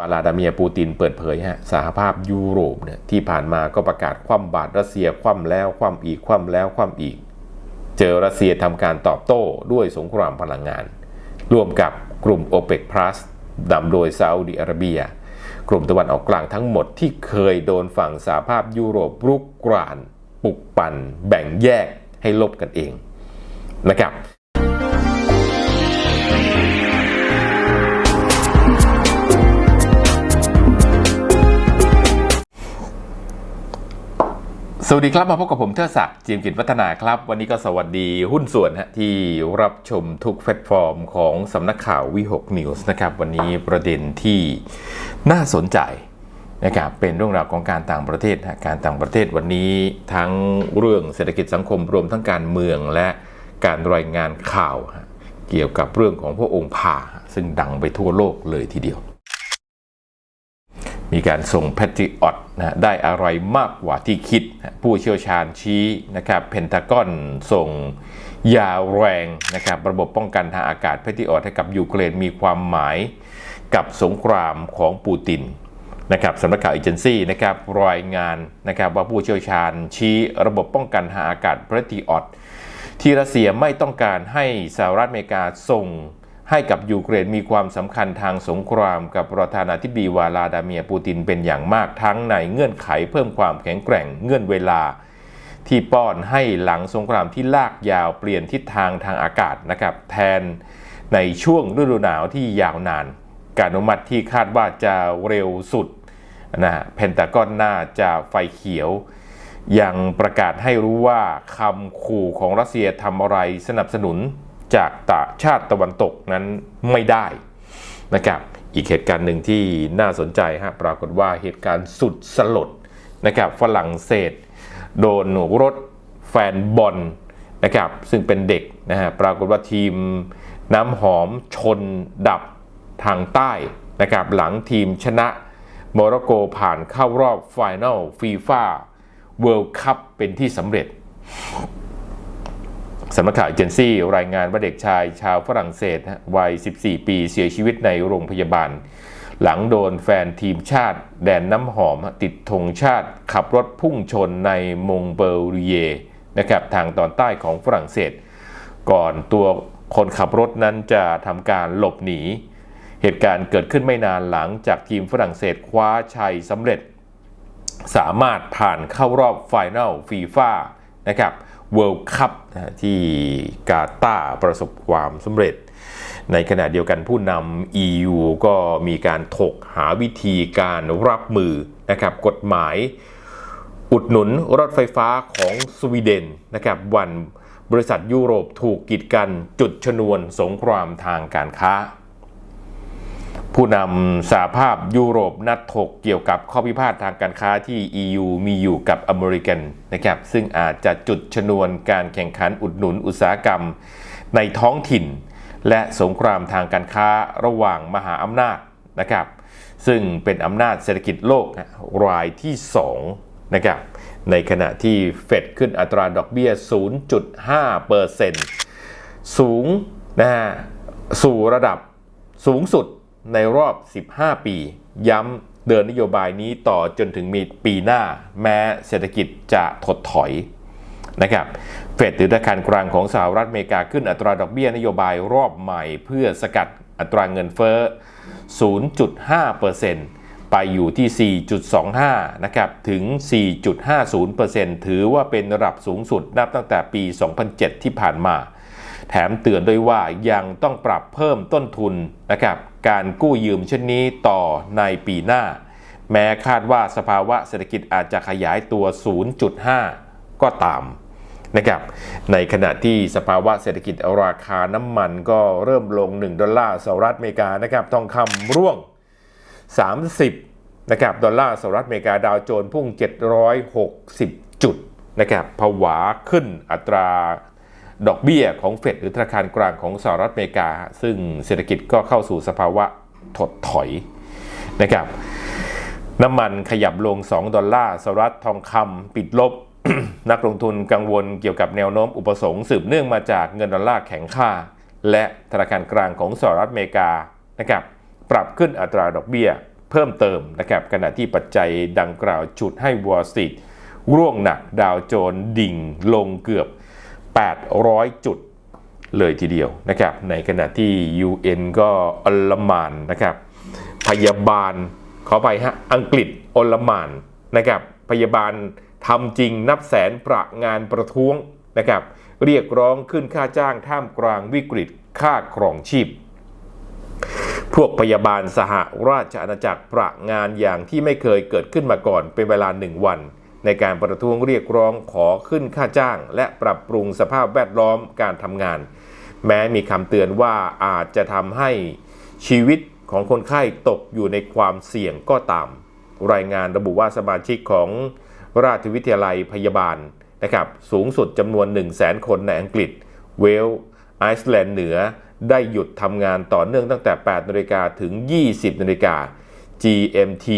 วลาดาเมียปูตินเปิดเผยฮะสหภาพยุโรปเนี่ยที่ผ่านมาก็ประกาศคว่ำบาตรรัสเซียคว่ำแล้วคว่ำอีกคว่ำแล้วคว่ำอีก เจอรัสเซียทำการตอบโต้ด้วยสงครามพลังงาน ร่วมกับกลุ่ม o p e c Plus นำโดยซาอุดิอาระเบีย กลุ่มตะวันออกกลางทั้งหมดที่เคยโดนฝั่งสหภาพยุโรปรุกราน ปุกปั่น แบ่งแยกให้ลบกันเองนะครับ สวัสดีครับมาพบกับผมเทิดศักดิ์จีมกิจวัฒนาครับ วันนี้ก็สวัสดีหุ้นส่วนฮะที่รับชมทุกแพลตฟอร์มของสำนักข่าววิหกนิวส์นะครับ วันนี้ประเด็นที่น่าสนใจนะครับเป็นเรื่องราวของการต่างประเทศฮะการต่างประเทศวันนี้ทั้งเรื่องเศรษฐกิจสังคมรวมทั้งการเมืองและการรายงานข่าว เกี่ยวกับเรื่องของพระองค์ผ่าซึ่งดังไปทั่วโลกเลยทีเดียว มีการส่งแพทริออตนะได้อะไรมากกว่าที่คิด ผู้เชี่ยวชาญชี้นะครับเพนทากอนส่งยาแรงนะครับระบบป้องกันทางอากาศแพทริออตให้กับยูเครนมีความหมายกับสงครามของปูตินนะครับสำนักข่าวเอเจนซี่นะครับรายงานนะครับว่าผู้เชี่ยวชาญชี้ระบบป้องกันทางอากาศแพทริออตที่รัสเซียไม่ต้องการให้สหรัฐอเมริกาส่ง ให้กับยูเครนมีความสำคัญทางสงครามกับประธานาธิบดีวลาดาเมียปูตินเป็นอย่างมากทั้งในเงื่อนไขเพิ่มความแข็งแกร่งเงื่อนเวลา ที่ป้อนให้หลังสงครามที่ลากยาวเปลี่ยนทิศทางทางอากาศนะครับแทนในช่วงฤดูหนาวที่ยาวนาน การอนุมัติที่คาดว่าจะเร็วสุดนะฮะเพนตากอนน่าจะไฟเขียวยังประกาศให้รู้ว่าคำขู่ของรัสเซียทำอะไรสนับสนุน จากตาชาติตะวันตกนั้นไม่ได้นะครับอีกเหตุการณ์หนึ่งที่น่าสนใจฮะปรากฏว่าเหตุการณ์สุดสลดนะครับฝรั่งเศส โดนรถแฟนบอลนะครับซึ่งเป็นเด็กนะฮะปรากฏว่าทีมน้ำหอมชนดับทางใต้นะครับหลังทีมชนะโมร็อกโกผ่านเข้ารอบไฟแนลฟีฟ่าเวิลด์คัพเป็นที่สำเร็จ สำนักข่าวเจนซี่รายงานว่าเด็กชายชาวฝรั่งเศสวัย 14 ปีเสียชีวิตในโรงพยาบาล หลังโดนแฟนทีมชาติ แดนน้ำหอมติดธงชาติ ขับรถพุ่งชนในมงเบลเยนะครับทางตอนใต้ของฝรั่งเศส ก่อนตัวคนขับรถนั้นจะทำการหลบหนี เหตุการณ์เกิดขึ้นไม่นานหลังจากทีมฝรั่งเศสคว้าชัยสำเร็จ สามารถผ่านเข้ารอบไฟแนลฟีฟ่านะครับ เวิลด์คัพที่กาตาร์ประสบความสำเร็จ ในขณะเดียวกันผู้นำ EU ก็มีการถกหาวิธีการรับมือนะครับกฎหมายอุดหนุนรถไฟฟ้าของสวีเดนนะครับวันบริษัทยุโรปถูกกีดกันจุดชนวนสงครามทางการค้า ผู้นำสหภาพยุโรปนัดถกเกี่ยวกับข้อพิพาททางการค้าที่ EU มีอยู่กับอเมริกันนะครับซึ่งอาจจะจุดชนวนการแข่งขันอุดหนุนอุตสาหกรรม ในท้องถิ่น และสงครามทางการค้าระหว่างมหาอำนาจนะครับซึ่งเป็นอำนาจเศรษฐกิจโลกนะรายที่2นะครับในขณะที่เฟดขึ้นอัตราดอกเบี้ย 0.5เปอร์เซ็นต์สูงนะฮะสู่ระดับสูงสุด ในรอบ 15 ปี ย้ำเดินนโยบายนี้ต่อจนถึงมีปีหน้า แม้เศรษฐกิจจะถดถอยนะครับเฟดหรือธนาคารกลางของสหรัฐอเมริกาขึ้นอัตราดอกเบี้ยนโยบายรอบใหม่ เพื่อสกัดอัตราเงินเฟ้อ 0.5%ไปอยู่ที่ 4.25 นะครับ ถึง 4.50%ถือว่าเป็นระดับสูงสุดนับตั้งแต่ปี 2007 ที่ผ่านมา แถมเตือนด้วยว่ายังต้องปรับเพิ่มต้นทุนนะครับ การกู้ยืมเช่นนี้ต่อในปีหน้า แม้คาดว่าสภาวะเศรษฐกิจอาจจะขยายตัว 0.5 ก็ตามนะครับในขณะที่สภาวะเศรษฐกิจราคาน้ำมันก็เริ่มลง 1 ดอลลาร์สหรัฐอเมริกานะครับทองคำร่วง 30นะครับดอลลาร์สหรัฐอเมริกาดาวโจนส์พุ่ง 760 จุดนะครับผวาขึ้นอัตรา ดอกเบี้ยของเฟดหรือธนาคารกลางของสหรัฐอเมริกา ซึ่งเศรษฐกิจก็เข้าสู่สภาวะถดถอยนะครับน้ำมันขยับลง 2 ดอลลาร์สหรัฐทองคำปิดลบ นักลงทุนกังวลเกี่ยวกับแนวโน้มอุปสงค์สืบเนื่องมาจากเงินดอลลาร์แข็งค่า และธนาคารกลางของสหรัฐอเมริกานะครับปรับขึ้นอัตราดอกเบี้ยเพิ่มเติมนะครับขณะที่ปัจจัยดังกล่าวจุดให้วอลสตรีทร่วงหนักดาวโจนส์ดิ่งลงเกือบ 800 จุดเลยทีเดียวนะครับ ในขณะที่ UN ก็อลมานนะครับ พยาบาลขอไปฮะอังกฤษอลมานนะครับ พยาบาลทำจริงนับแสนประงานประท้วงนะครับ เรียกร้องขึ้นค่าจ้างท่ามกลางวิกฤตค่าครองชีพ พวกพยาบาลสหราชอาณาจักรประงานอย่างที่ไม่เคยเกิดขึ้นมาก่อนเป็นเวลาหนึ่งวัน ในการประท้วงเรียกร้องขอขึ้นค่าจ้าง และปรับปรุงสภาพแวดล้อมการทำงาน แม้มีคำเตือนว่าอาจจะทำให้ชีวิตของคนไข้ตกอยู่ในความเสี่ยงก็ตาม รายงานระบุว่าสมาชิกของราชวิทยาลัยพยาบาลนะครับสูงสุดจำนวน 1 0 0 0 0แคนในอังกฤษ เวลไอซ์แลนด์เหนือได้หยุดทำงานต่อเนื่องตั้งแต่ 8นาฬิกาถึง 20นาฬิกา GMT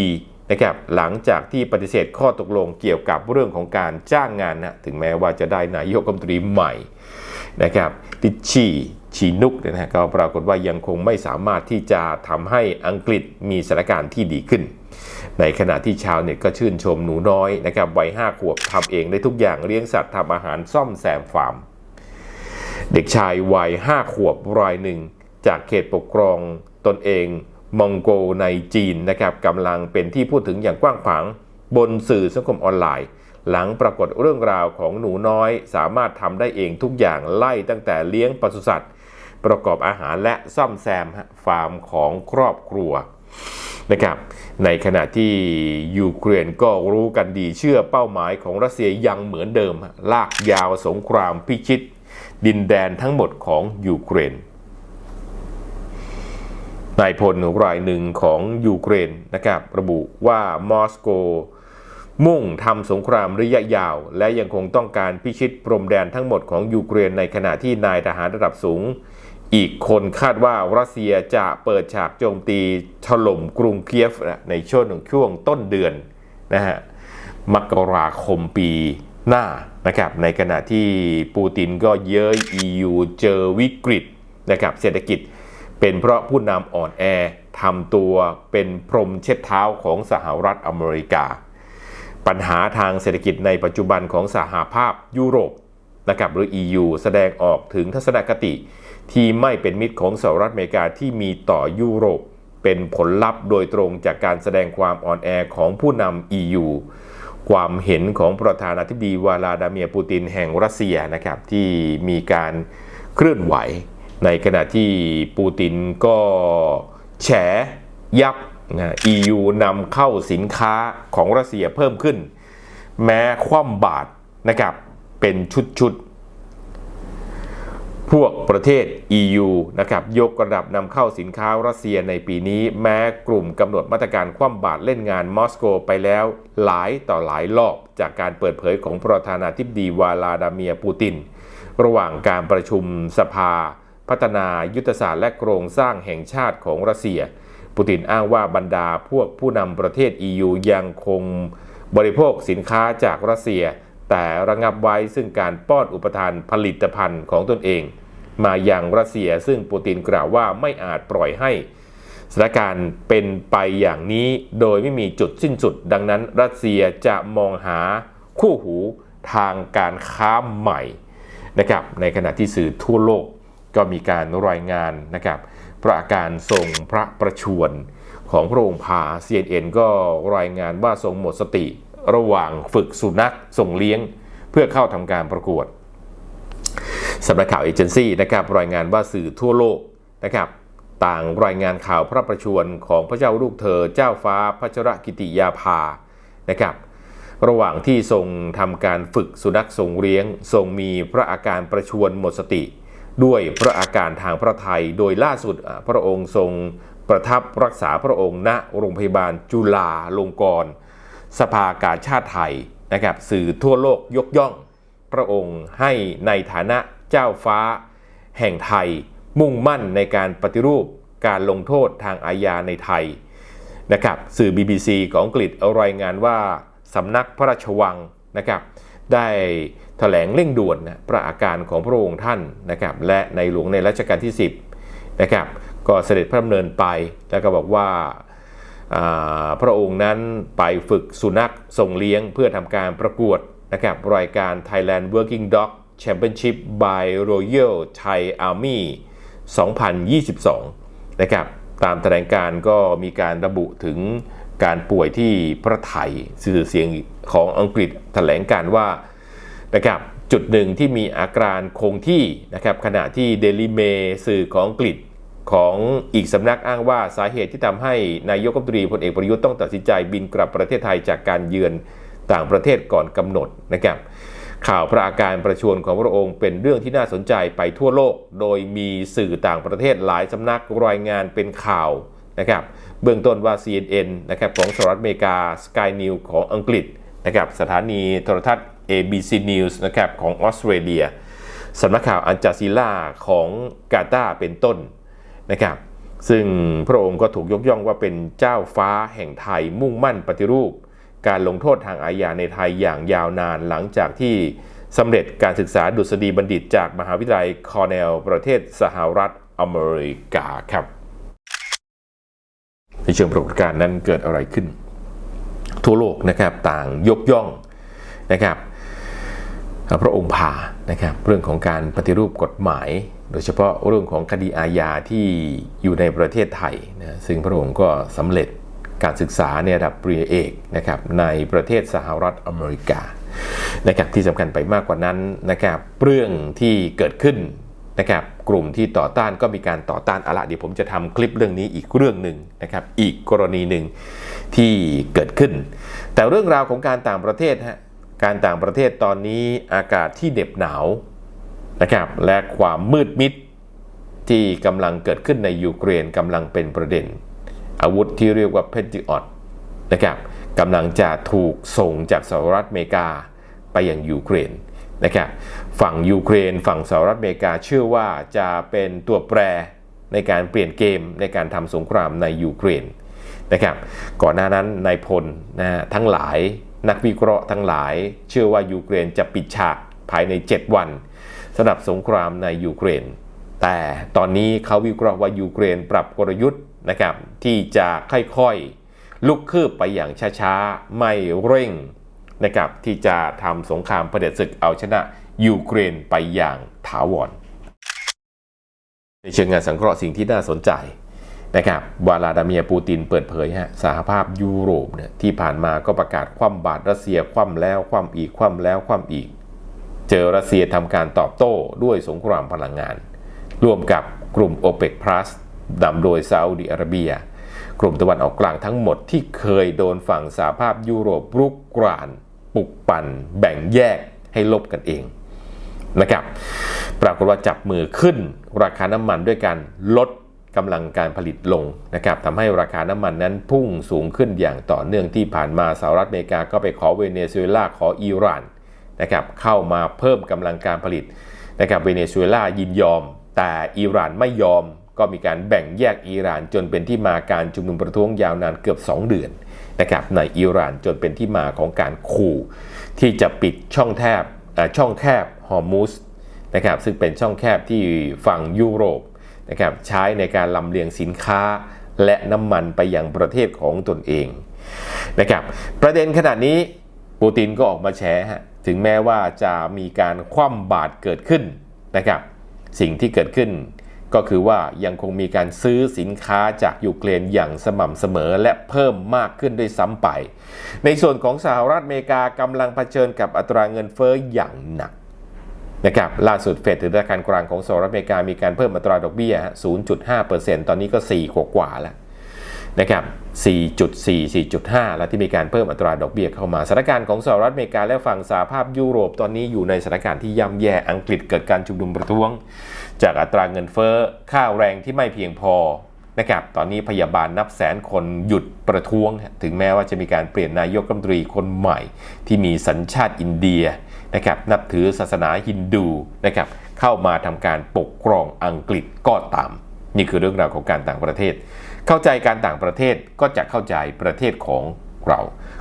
นะครับหลังจากที่ปฏิเสธข้อตกลงเกี่ยวกับเรื่องของการจ้างงานนะถึงแม้ว่าจะได้นายกรัฐมนตรีใหม่นะครับติชีชีนุกเนยนะฮะก็ปรากฏว่ายังคงไม่สามารถที่จะทำให้อังกฤษมีสถานการณ์ที่ดีขึ้น ในขณะที่ชาวเน็ตก็ชื่นชมหนูน้อยนะครับวัยห้าขวบทำเองได้ทุกอย่างเลี้ยงสัตว์ทำอาหารซ่อมแซมฟาร์ม เด็กชายวัยห้าขวบรายหนึ่ง จากเขตปกครองตนเอง มองโกในจีนนะครับกำลังเป็นที่พูดถึงอย่างกว้างขวางบนสื่อสังคมออนไลน์ หลังปรากฏเรื่องราวของหนูน้อย สามารถทำได้เองทุกอย่างไล่ตั้งแต่เลี้ยงปศุสัตว์ ประกอบอาหารและซ่อมแซมฟาร์มของครอบครัวนะครับในขณะที่ยูเครนก็รู้กันดีเชื่อเป้าหมายของรัสเซียยังเหมือนเดิม ลากยาวสงครามพิชิต ดินแดนทั้งหมดของยูเครน นายพลรายหนึ่งของยูเครนนะครับระบุว่ามอสโก มุ่งทำสงครามระยะยาว และยังคงต้องการพิชิตพรมแดนทั้งหมดของยูเครนในขณะที่นายทหารระดับสูง อีกคนคาดว่ารัสเซียจะเปิดฉากโจมตีถล่มกรุงเคียฟในช่วงช่วงต้นเดือนนะฮะมกราคมปีหน้านะครับในขณะที่ปูตินก็เย้ย EU เจอวิกฤตนะครับเศรษฐกิจ เป็นเพราะผู้นำอ่อนแอทำตัวเป็นพรมเช็ดเท้าของสหรัฐอเมริกา ปัญหาทางเศรษฐกิจในปัจจุบันของสหภาพยุโรปนะครับหรือ EU แสดงออกถึงทัศนคติที่ไม่เป็นมิตรของสหรัฐอเมริกาที่มีต่อยุโรป เป็นผลลัพธ์โดยตรงจากการแสดงความอ่อนแอของผู้นำ EU ความเห็นของประธานาธิบดีวลาดาเมียร์ปูตินแห่งรัสเซียนะครับที่มีการเคลื่อนไหว ในขณะที่ปูตินก็แฉยับนะ EU นำเข้าสินค้าของรัสเซียเพิ่มขึ้น แม้คว่ำบาตรนะครับ เป็นชุดๆ พวกประเทศ EU นะครับ ยกระดับนำเข้าสินค้ารัสเซียในปีนี้ แม้กลุ่มกำหนดมาตรการคว่ำบาตรเล่นงานมอสโกไปแล้วหลายต่อหลายรอบ จากการเปิดเผยของประธานาธิบดีวลาดาเมียร์ปูติน ระหว่างการประชุมสภา พัฒนายุทธศาสตร์และโครงสร้างแห่งชาติของรัสเซีย ปูตินอ้างว่าบรรดาพวกผู้นำประเทศ EU ยังคงบริโภคสินค้าจากรัสเซีย แต่ระงับไว้ซึ่งการป้อนอุปทานผลิตภัณฑ์ของตนเอง มาอยังรัสเซียซึ่งปูตินกล่าวว่าไม่อาจปล่อยให้สถานการณ์เป็นไปอย่างนี้โดยไม่มีจุดสิ้นสุด ดังนั้น รัสเซียจะมองหาคู่หูทางการค้าใหม่นะครับในขณะที่สื่อทั่วโลก ก็มีการรายงานนะครับพระอาการทรงพระประชวรของพระองค์พา CNN ก็รายงานว่าทรงหมดสติ ระหว่างฝึกสุนัขส่งเลี้ยง เพื่อเข้าทำการประกวดสำนักข่าวเอเจนซี่นะครับรายงานว่าสื่อทั่วโลกนะครับต่างรายงานข่าวพระประชวรของพระเจ้าลูกเธอเจ้าฟ้าพัชรกิติยาภานะครับระหว่างที่ทรงทำการฝึกสุนัขทรงเลี้ยง ทรงมีพระอาการประชวรหมดสติ ด้วยพระอาการทางพระทัยโดยล่าสุดพระองค์ทรงประทับรักษาพระองค์ณโรงพยาบาลจุฬาลงกรณ์สภากาชาติไทยนะครับสื่อทั่วโลกยกย่อง พระองค์ให้ในฐานะเจ้าฟ้า แห่งไทย มุ่งมั่นในการปฏิรูปการลงโทษทางอาญาในไทยนะครับสื่อ BBC ของอังกฤษรายงานว่าสำนักพระราชวังนะครับ ได้แถลงเร่งด่วนนะพระอาการของพระองค์ท่านนะครับ และในหลวงในรัชกาลที่ 10 นะครับ ก็เสด็จพระดำเนินไปแล้วก็บอกว่าพระองค์นั้นไปฝึกสุนัขส่งเลี้ยงเพื่อทำการประกวดนะครับรายการ Thailand Working Dog Championship by Royal Thai Army 2022 นะครับ ตามแถลงการ์ก็มีการระบุถึงการป่วยที่พระไทยสื่อเสียง ของอังกฤษแถลงการว่านะครับจุดหนึ่งที่มีอาการคงที่นะครับขณะที่เดลิเมสื่อของอังกฤษของอีกสำนักอ้างว่าสาเหตุที่ทำให้นายกรัฐมนตรีพลเอกประยุทธ์ต้องตัดสินใจบินกลับประเทศไทยจากการเยือนต่างประเทศก่อนกำหนดนะครับข่าวพระอาการประชวรของพระองค์เป็นเรื่องที่น่าสนใจไปทั่วโลก โดยมีสื่อต่างประเทศหลายสำนักรายงานเป็นข่าวนะครับเบื้องต้นว่า CNN นะครับของสหรัฐอเมริกา Sky News ของอังกฤษ นะครับสถานีโทรทัศน์ ABC News นะครับของออสเตรเลียสำนักข่าวอันจาซิล่าของกาตาเป็นต้นนะครับซึ่งพระองค์ก็ถูกยกย่องว่าเป็นเจ้าฟ้าแห่งไทยมุ่งมั่นปฏิรูป การลงโทษทางอาญาในไทยอย่างยาวนานหลังจากที่สำเร็จการศึกษาดุษฎีบัณฑิตจากมหาวิทยาลัยคอร์เนลประเทศสหรัฐอเมริกาครับในเชิงปรากฏการณ์นั้นเกิดอะไรขึ้น ทั่วโลกนะครับต่างยกย่องนะครับพระองค์พานะครับเรื่องของการปฏิรูปกฎหมาย โดยเฉพาะเรื่องของคดีอาญาที่อยู่ในประเทศไทยนะซึ่งพระองค์ก็สำเร็จการศึกษาในระดับปริญญาเอกนะครับในประเทศสหรัฐอเมริกานะครับที่สำคัญไปมากกว่านั้นนะครับเรื่องที่เกิดขึ้นนะครับ กลุ่มที่ต่อต้านก็มีการต่อต้านอะละเดี๋ยวผมจะทำคลิปเรื่องนี้อีกเรื่องหนึ่งนะครับอีกกรณีหนึ่งที่เกิดขึ้น แต่เรื่องราวของการต่างประเทศฮะการต่างประเทศตอนนี้อากาศที่เหน็บหนาวนะครับและความมืดมิดที่กำลังเกิดขึ้นในยูเครนกำลังเป็นประเด็น อาวุธที่เรียกว่าเพนติออตนะครับกำลังจะถูกส่งจากสหรัฐอเมริกาไปยังยูเครนนะครับ ฝั่งยูเครน ฝั่งสหรัฐอเมริกาเชื่อว่าจะเป็นตัวแปรในการเปลี่ยนเกมในการทำสงครามในยูเครนนะครับก่อนหน้านั้นนายพลนะฮะทั้งหลายนักวิเคราะห์ทั้งหลาย เชื่อว่ายูเครนจะปิดฉากภายใน 7 วันสำหรับสงครามในยูเครน แต่ตอนนี้เขาวิเคราะห์ว่ายูเครนปรับกลยุทธ์นะครับที่จะค่อยๆลุกคืบไปอย่างช้าๆ ไม่เร่งนะครับที่จะทำสงครามเผด็จศึกเอาชนะ ยูเครนไปอย่างถาวร ในเชิงงานสังเคราะห์สิ่งที่น่าสนใจนะครับวลาดาเมียปูตินเปิดเผยฮะสหภาพยุโรปเนี่ยที่ผ่านมาก็ประกาศคว่ำบาตรรัสเซียคว่ำแล้วคว่ำอีกคว่ำแล้วคว่ำอีก เจอรัสเซียทำการตอบโต้ด้วยสงครามพลังงาน ร่วมกับกลุ่ม o p e c Plus นำโดยซาอุดิอาระเบีย กลุ่มตะวันออกกลางทั้งหมดที่เคยโดนฝั่งสหภาพยุโรปรุกราน ปุกปั่น แบ่งแยกให้ลบกันเอง นะครับ ปรากฏว่าจับมือขึ้นราคาน้ำมันด้วยการลดกำลังการผลิตลงนะครับทำให้ราคาน้ำมันนั้นพุ่งสูงขึ้นอย่างต่อเนื่องที่ผ่านมาสหรัฐอเมริกาก็ไปขอเวเนซุเอลาขออิหร่านนะครับเข้ามาเพิ่มกำลังการผลิตนะครับเวเนซุเอลายินยอม แต่อิหร่านไม่ยอมก็มีการแบ่งแยกอิหร่านจนเป็นที่มาการชุมนุมประท้วงยาวนานเกือบ 2 เดือนนะครับในอิหร่านจนเป็นที่มาของการขู่ที่จะปิดช่องแทบช่องแคบ ฮอร์มุสนะครับซึ่งเป็นช่องแคบที่ฝั่งยุโรปนะครับใช้ในการลำเลียงสินค้าและน้ำมันไปยังประเทศของตนเองนะครับประเด็นขนาดนี้ปูตินก็ออกมาแฉฮะถึงแม้ว่าจะมีการคว่ำบาตรเกิดขึ้นนะครับสิ่งที่เกิดขึ้นก็คือว่ายังคงมีการซื้อสินค้าจากยูเครนอย่างสม่ำเสมอและเพิ่มมากขึ้นด้วยซ้ำไป ในส่วนของสหรัฐอเมริกากำลังเผชิญกับอัตราเงินเฟ้ออย่างหนัก นะครับล่าสุดเฟดหรือธนาคารกลางของสหรัฐอเมริกามีการเพิ่มอัตราดอกเบี้ย 0.5%ตอนนี้ก็ 4 กว่ากว่าแล้วนะครับ 4.4 4.5 แล้วที่มีการเพิ่มอัตราดอกเบี้ยเข้ามาสถานการณ์ของสหรัฐอเมริกาและฝั่งสหภาพยุโรปตอนนี้อยู่ในสถานการณ์ที่ย่ำแย่อังกฤษเกิดการชุมนุมประท้วง จากอัตราเงินเฟ้อค่าแรงที่ไม่เพียงพอนะครับตอนนี้พยาบาลนับแสนคนหยุดประท้วง ถึงแม้ว่าจะมีการเปลี่ยนนายกรัฐมนตรีคนใหม่ ที่มีสัญชาติอินเดีย นะครับนับถือศาสนาฮินดูนะครับเข้ามาทำการปกครองอังกฤษก็ตาม นี่คือเรื่องราวของการต่างประเทศ เข้าใจการต่างประเทศก็จะเข้าใจประเทศของเรา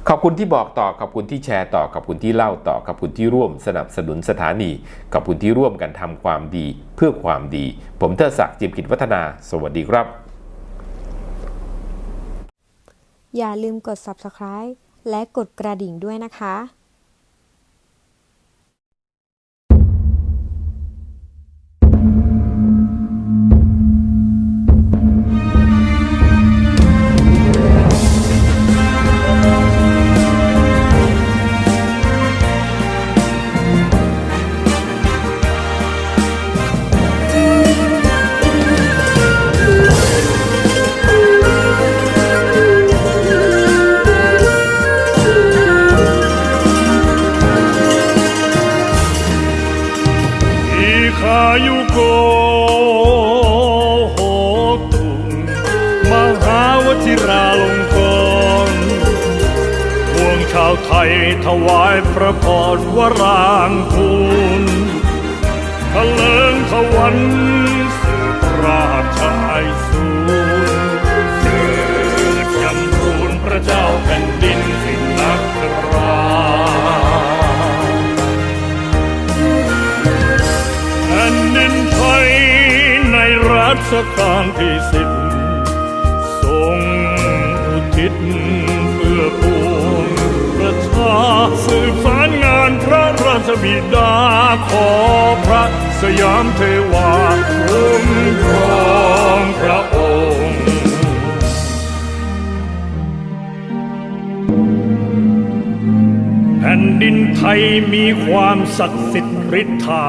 ขอบคุณที่บอกต่อ ขอบคุณที่แชร์ต่อ ขอบคุณที่เล่าต่อ ขอบคุณที่ร่วมสนับสนุนสถานี ขอบคุณที่ร่วมกันทำความดีเพื่อความดี ผมเทอศักดิ์จิมกิจวัฒนา สวัสดีครับ อย่าลืมกด subscribe และกดกระดิ่งด้วยนะคะ รัชกาลที่สิบทรงอุทิศเพื่อปวงประชาสืบสารงานพระราชบิดาขอพระสยามเทวาคุ้มครองพระองค์แผ่นดินไทยมีความศักดิ์สิทธิ์ฤทธา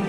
ก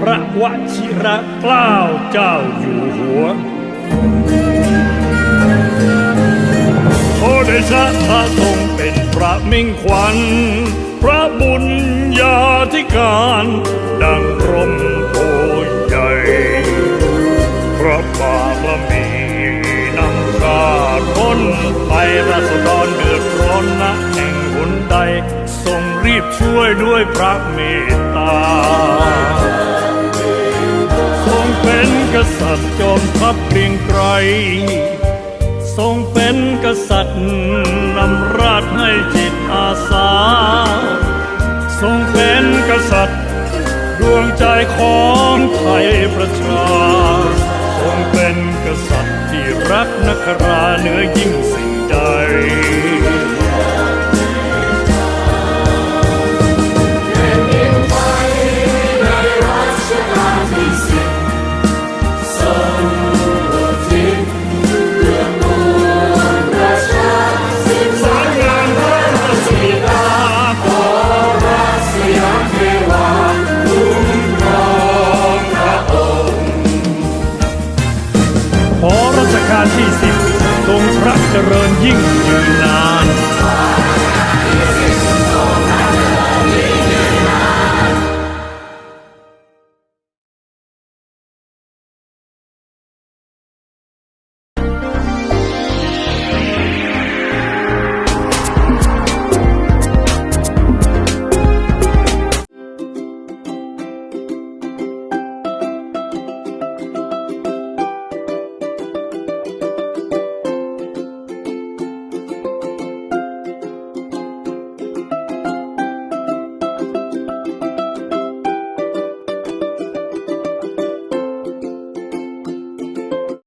พระวชิระเกล้าเจ้าอยู่หัวโอเดชะพระทรงเป็นพระมิ่งขวัญ พระบุญญาธิการ ดังร่มโพใหญ่พระบารมีนำชาติพ้นไปรัศดรเดือดร้อนนะ ช่วยด้วยพระเมตตา ทรงเป็นกษัตริย์จอมทัพเกรียงไกร ทรงเป็นกษัตริย์นำราชให้จิตอาสา ทรงเป็นกษัตริย์ดวงใจของไทยประชา ทรงเป็นกษัตริย์ที่รักนักราเหนือยิ่ง 幸福